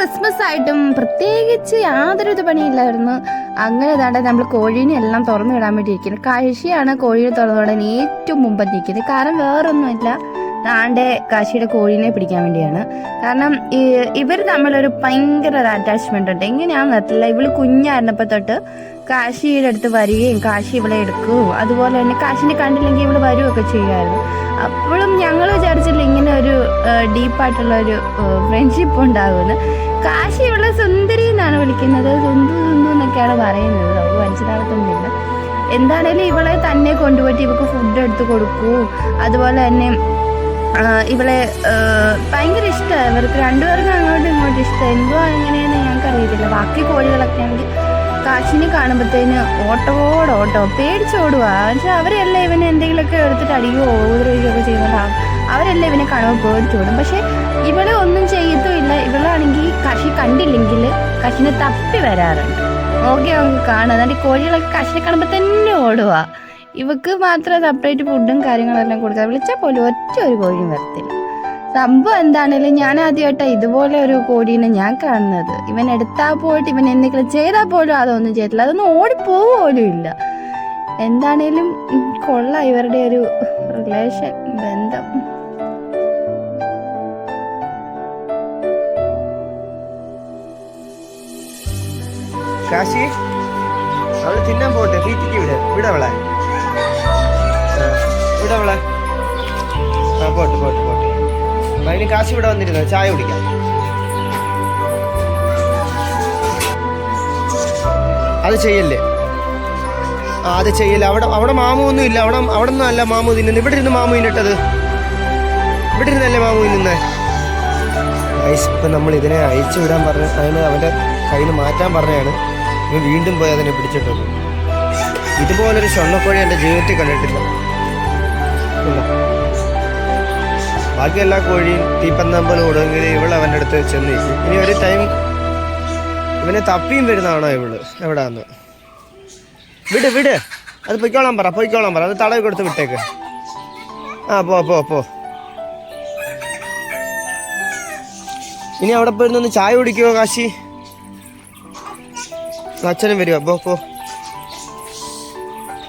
Christmas ആയിട്ടും പ്രത്യേകിച്ച് യാതൊരു പണിയില്ലായിരുന്നു. അങ്ങനെ ഇതാണ്ട് നമ്മൾ കോഴീനെ എല്ലാം തുറന്നു വിടാൻ വേണ്ടി ഇരിക്കുന്നത് കാശിയാണ് കോഴീനെ തുറന്നു വിടാൻ ഏറ്റവും മുമ്പ് നിൽക്കുന്നത് കാരണം വേറൊന്നുമില്ല. താണ്ടെ കാശിയുടെ കോഴീനെ പിടിക്കാൻ വേണ്ടിയാണ്. കാരണം ഇവർ തമ്മിലൊരു ഭയങ്കര ഒരു അറ്റാച്ച്മെന്റ് ഉണ്ട്. എങ്ങനെയാണെന്ന് അറിയില്ല ഇവൾ കുഞ്ഞായിരുന്നപ്പോൾ തൊട്ട് കാശിയുടെ അടുത്ത് വരികയും കാശി ഇവളെ എടുക്കുകയും അതുപോലെ തന്നെ കാശിനെ കണ്ടില്ലെങ്കിൽ ഇവൾ വരികയൊക്കെ ചെയ്യുമായിരുന്നു. അപ്പോഴും ഞങ്ങൾ വിചാരിച്ചില്ല ഇങ്ങനെ ഒരു ഡീപ്പായിട്ടുള്ള ഒരു ഫ്രണ്ട്ഷിപ്പ് ഉണ്ടാകുമെന്ന് കാശി ഇവളെ സുന്ദരി എന്നാണ് വിളിക്കുന്നത്. സുന്ദു സുന്ദു എന്നൊക്കെയാണ് പറയുന്നത്. അവൾ മനസ്സിലാകത്തൊന്നുമില്ല. എന്താണേലും ഇവളെ തന്നെ കൊണ്ടുപോയിട്ട് ഇവക്ക് ഫുഡ് എടുത്ത് കൊടുക്കൂ. അതുപോലെ തന്നെ ഇവളെ ഭയങ്കര ഇഷ്ടമാണ് ഇവർക്ക് രണ്ടുപേർക്കും അങ്ങോട്ടും ഇങ്ങോട്ടും ഇഷ്ടം. എന്തോ എങ്ങനെയെന്ന് ഞങ്ങൾക്ക് അറിയത്തില്ല ബാക്കി കോഴികളൊക്കെ ആണെങ്കിൽ കാശിനെ കാണുമ്പോഴത്തേന് ഓട്ടോടോട്ടോ പേടിച്ചോടുക പക്ഷെ അവരെല്ലാം ഇവനെ എന്തെങ്കിലുമൊക്കെ എടുത്തിട്ട് അടിയോ ഉപദ്രവിക്കുകയൊക്കെ ചെയ്യുന്നുണ്ടാവും അവരെല്ലാം ഇവനെ കാണുമ്പോൾ പേടിച്ചോടും പക്ഷെ ഇവളെ ഒന്നും ചെയ്യത്തുമില്ല ഇവളാണെങ്കിൽ കശി കണ്ടില്ലെങ്കിൽ കശിനെ തപ്പി വരാറുണ്ട്. ഓക്കെ അവൾക്ക് കാണുക എന്നിട്ട് കോഴികളൊക്കെ കശിനെ കാണുമ്പോൾ തന്നെ ഓടുക ഇവക്ക് മാത്രം സെപ്പറേറ്റ് ഫുഡും കാര്യങ്ങളെല്ലാം കൊടുക്കുക വിളിച്ചാൽ പോലും ഒറ്റ ഒരു കോഴിയും വരത്തില്ല. സംഭവം എന്താണേലും ഞാൻ ആദ്യമായിട്ടാണ് ഇതുപോലെ ഒരു കോടീനെ ഞാൻ കാണുന്നത്. ഇവൻ എടുത്താൽ പോയിട്ട് ഇവൻ എന്തെങ്കിലും ചെയ്താൽ പോലും അതൊന്നും ചെയ്തില്ല അതൊന്നും ഓടിപ്പോവുക ഇല്ല. എന്താണേലും കൊള്ളാം. ഇവരുടെ ഒരു റിലേഷൻ ബന്ധം. കാശി? അവൾ തിന്നാൻ പോട്ടെ തീറ്റിക്ക് വിട് വിട അവളെ. ആ, പോട്ടെ പോട്ടെ പോട്ടെ. അതിന് കാശി ഇവിടെ വന്നിരുന്നു? ചായ കുടിക്കാം അത് ചെയ്യല്ലേ? ആ അത് ചെയ്യല്ലേ. അവിടെ അവിടെ മാമു ഒന്നും ഇല്ല. അവിടെ അവിടെ നിന്നും അല്ല മാമു തിന്നുന്നത്. ഇവിടെ ഇരുന്ന് മാമു ഇന്നിട്ടത് ഇവിടെ ഇരുന്നല്ലേ മാമു തിന്നുന്നത് ഗൈസ് ഇപ്പം നമ്മൾ ഇതിനെ അയച്ചു വിടാൻ പറഞ്ഞ അതിന് അവന്റെ കയ്യിൽ മാറ്റാൻ പറഞ്ഞാണ് ഇവൻ വീണ്ടും പോയി അതിനെ പിടിച്ചിട്ടുണ്ട് ഇതുപോലൊരു സ്വർണക്കോഴി എന്റെ ജീവിതത്തിൽ കണ്ടിട്ടില്ല. ബാക്കി എല്ലാ കോഴിയും തീപ്പന്തമ്പൽ ഓടുമെങ്കിൽ ഇവൾ അവന്റെ അടുത്ത് ചെന്ന്. ഇനി ഒരു ടൈം ഇവനെ തപ്പിയും വരുന്നതാണോ ഇവൾ? എവിടാന്ന്? വിട് വിട്. അത് പൊയ്ക്കോളാൻ പറ പൊയ്ക്കോളാൻ പറ. അത് തടവി കൊടുത്ത് വിട്ടേക്ക്. ആ പോ പോ പോ. ഇനി അവിടെ പോയിരുന്നൊന്ന് ചായ കുടിക്കുവോ കാശി? അച്ഛനും വരുമോ പോ പോ.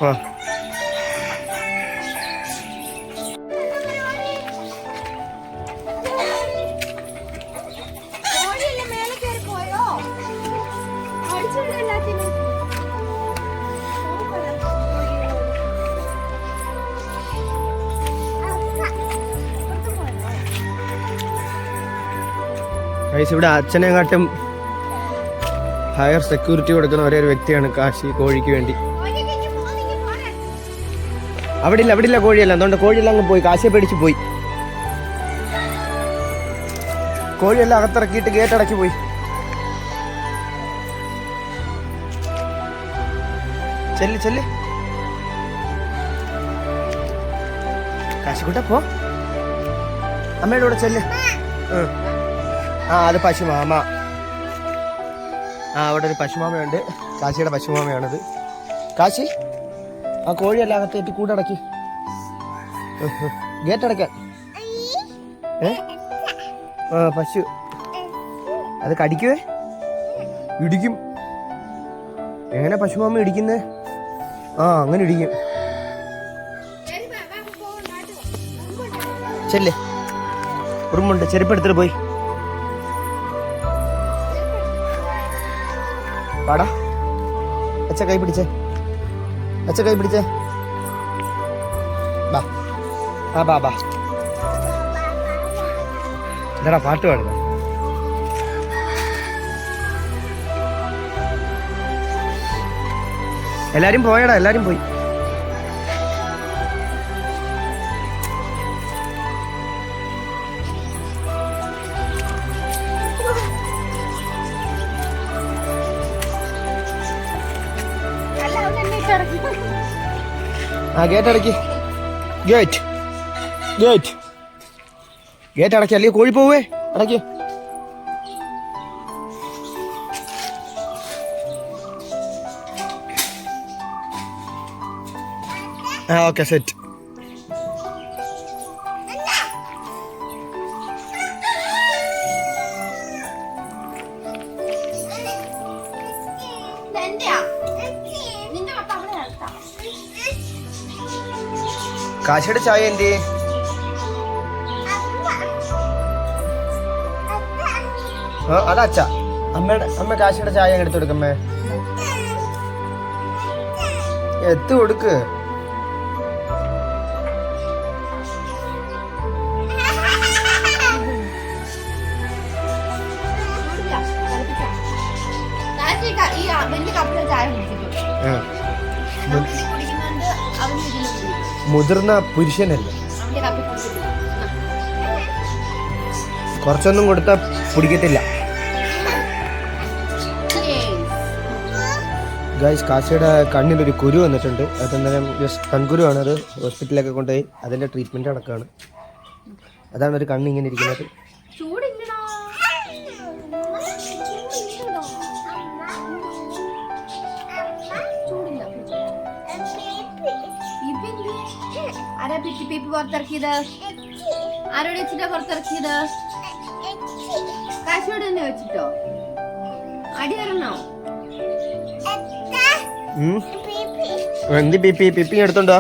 ആ ഇവിടെ അച്ഛനെക്കാട്ടും ഹയർ സെക്യൂരിറ്റി കൊടുക്കുന്ന ഒരേ ഒരു വ്യക്തിയാണ് കാശി കോഴിക്ക് വേണ്ടി. അവിടെ ഇല്ല അവിടെ ഇല്ല കോഴിയല്ല. അതുകൊണ്ട് കോഴിയെല്ലാം അങ്ങ് പോയി. കാശിയെ പേടിച്ച് പോയി. കോഴിയെല്ലാം അകത്തിറക്കിയിട്ട് ഗേറ്റ് അടക്കി പോയി. ചെല്ല് ചെല്ല്. കാശിക്കുട്ട പോ. അമ്മയുടെ കൂടെ ചെല്ല്. ആ അത് പശുമാമ ആ അവിടെ ഒരു പശുമാമയുണ്ട്. കാശിയുടെ പശുമാമയാണത്. കാശി ആ കോഴിയെല്ലാം അകത്തേറ്റ് കൂടടക്കി. ഗേറ്റ് അടയ്ക്കാൻ. ഏ? ആ പശു. അത് കടിക്കുവേ? ഇടിക്കും. എങ്ങനെ പശുമാമ ഇടിക്കുന്നേ? ആ അങ്ങനെ ഇടിക്കും. ചെല്ലേ. ഉറുമ്പുണ്ട് ചെരുപ്പെടുത്തിട്ട് പോയി. പാടാ അച്ഛ കൈ പിടിച്ചേ. അച്ഛ കൈ പിടിച്ചേ. ബാ. ആ ബാ ബാ. എന്താടാ പാട്ട് പാടുക എല്ലാരും പോയടാ എല്ലാരും പോയി. ആ ഗേറ്റ് അടക്കി. ഗേറ്റ് ഗേറ്റ് ഗേറ്റ് അടക്കി. അല്ലെങ്കിൽ കോഴി പോവേ? അടക്കി. ആ ഓക്കെ സെറ്റ് കാശിയുടെ ചായ എന്തി ആ അതാ അച്ഛ. അമ്മയുടെ അമ്മ കാശിയുടെ ചായ എടുത്തു കൊടുക്കമ്മേ എത്തു കൊടുക്ക്. ഈ വലിയ കപ്പിലെ ചായ കുടിച്ചിട്ടുണ്ട് മുതിർന്ന പുരുഷനല്ലേ? കുറച്ചൊന്നും കൊടുത്താൽ പിടിക്കത്തില്ല ഗൈസ് കാശിയുടെ കണ്ണിലൊരു കുരു വന്നിട്ടുണ്ട്. അതെന്തായാലും കൺകുരുവാണ് അത് ഹോസ്പിറ്റലിലൊക്കെ കൊണ്ടുപോയി. അതിന്റെ ട്രീറ്റ്മെന്റ് നടക്കുകയാണ് അതാണ് ഒരു കണ്ണ് ഇങ്ങനെ ഇരിക്കുന്നത്. പീപ്പ് പുറത്തിറക്കിയത്? ആരോട് വെച്ചിട്ടാ പുറത്തിറക്കിയത്? കാശോട് തന്നെ വെച്ചിട്ടോ? അടി വരണോ എടുത്തുണ്ടോ എന്ത് പിപ്പി പിപ്പി എടുത്തോണ്ടോ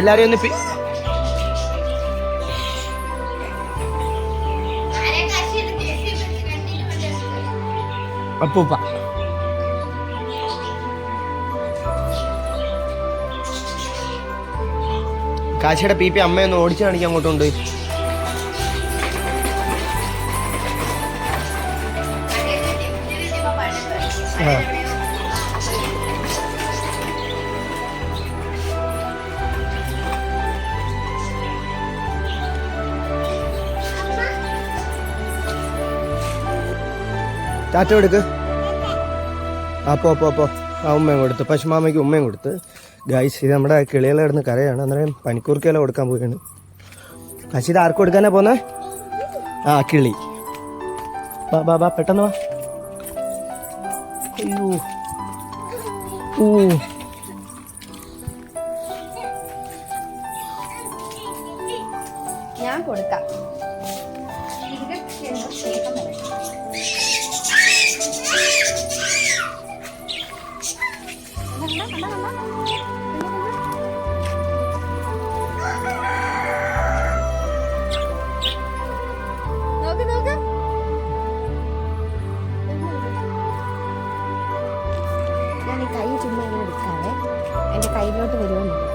എല്ലാരെയും ഒന്ന് അപ്പൂപ്പ. കാശിയുടെ പി പി അമ്മയൊന്ന് ഓടിച്ചു കാണിക്കാൻ അങ്ങോട്ട് ഉണ്ട് ആ. ടാറ്റ എടുക്ക്. അപ്പോ അപ്പോ അപ്പോ ആ ഉമ്മയും കൊടുത്ത് പശുമാമയ്ക്ക് ഉമ്മയും കൊടുത്ത് ഗായ്സ് ഇത് നമ്മുടെ കിളികളെ കിടന്ന് കരയാണ്. അന്നേരം പനിക്കൂർക്കയില കൊടുക്കാൻ പോവുകയാണ്. കാശി ഇത് ആർക്ക് കൊടുക്കാനാ പോന്നെ? ആ കിളി. ബാ ബാ ബാ പെട്ടെന്ന് വാ. അയ്യോ. ഞാൻ കൊടുക്കാം. എന്റെ കയ്യിലോട്ട്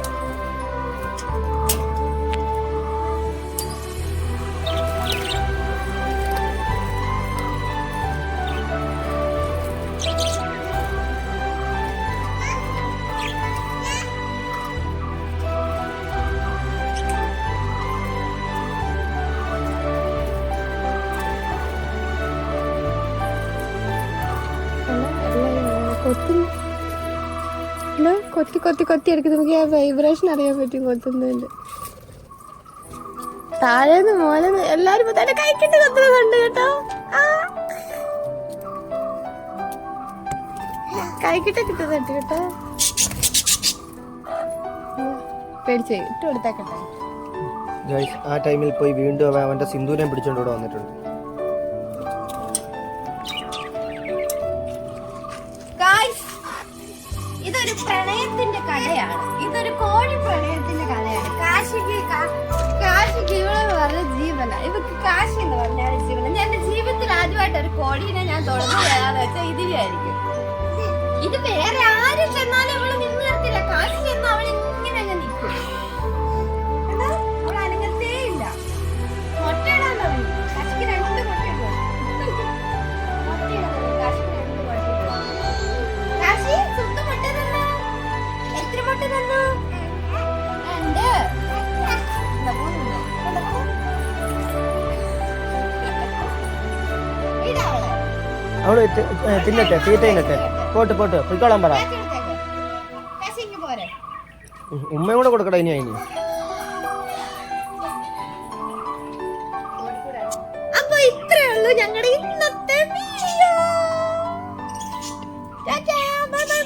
കൊത്തി കൊത്തി എടുക്കും നമുക്ക് ആ വൈബ്രേഷൻ അറിയാൻ പറ്റും കൊത്തുന്നതിന്റെ താഴേന്ന് മോലെന്ന് എല്ലാരും തന്നെ കൈക്കിട്ട് കൊത്തുന്നുണ്ട് കേട്ടോ. ആ. കൈക്കിട്ട് കിട്ടുന്നുണ്ട് കേട്ടോ പേടിച്ചേ ഇട്ട് കൊടുത്തേക്കട്ടെ. ആ ടൈമിൽ പോയി വീണ്ടും അവൻ അവന്റെ സിന്ദൂരം പിടിച്ചോണ്ട് ഇവിടെ വന്നിട്ടുണ്ട്. കഥയാണ് ഇതൊരു കോഴി പ്രണയത്തിന്റെ കഥയാണ് കാശിക്ക് കാശിക്ക് ഇവളെന്ന് പറഞ്ഞ ജീവന. ഇവക്ക് കാശി എന്ന് പറഞ്ഞാൽ ജീവന. എന്റെ ജീവിതത്തിൽ ആദ്യമായിട്ട് ഒരു കോഴീനെ ഞാൻ തുറന്നു വരാന്ന് വെച്ചാൽ ഇതിലായിരിക്കും ഇത് വേറെ ആരും ചെന്നാലും അവൾ നിന്ന് നിർത്തില്ല കാശി ചെന്ന് അവൾ ഇങ്ങനെ അങ്ങ് നിൽക്കും അവൾ തിന്നട്ടെ തീറ്റ തിന്നട്ടെ. പോട്ട് പോട്ട് പൊയ്ക്കോളാൻ പറ. ഉമ്മയും കൂടെ കൊടുക്കട്ടെ ഇനി അതിന്. അപ്പൊ ഇത്രേ ഉള്ളൂ ഞങ്ങളുടെ ഇന്നത്തെ വീഡിയോ ടാറ്റാ, bye bye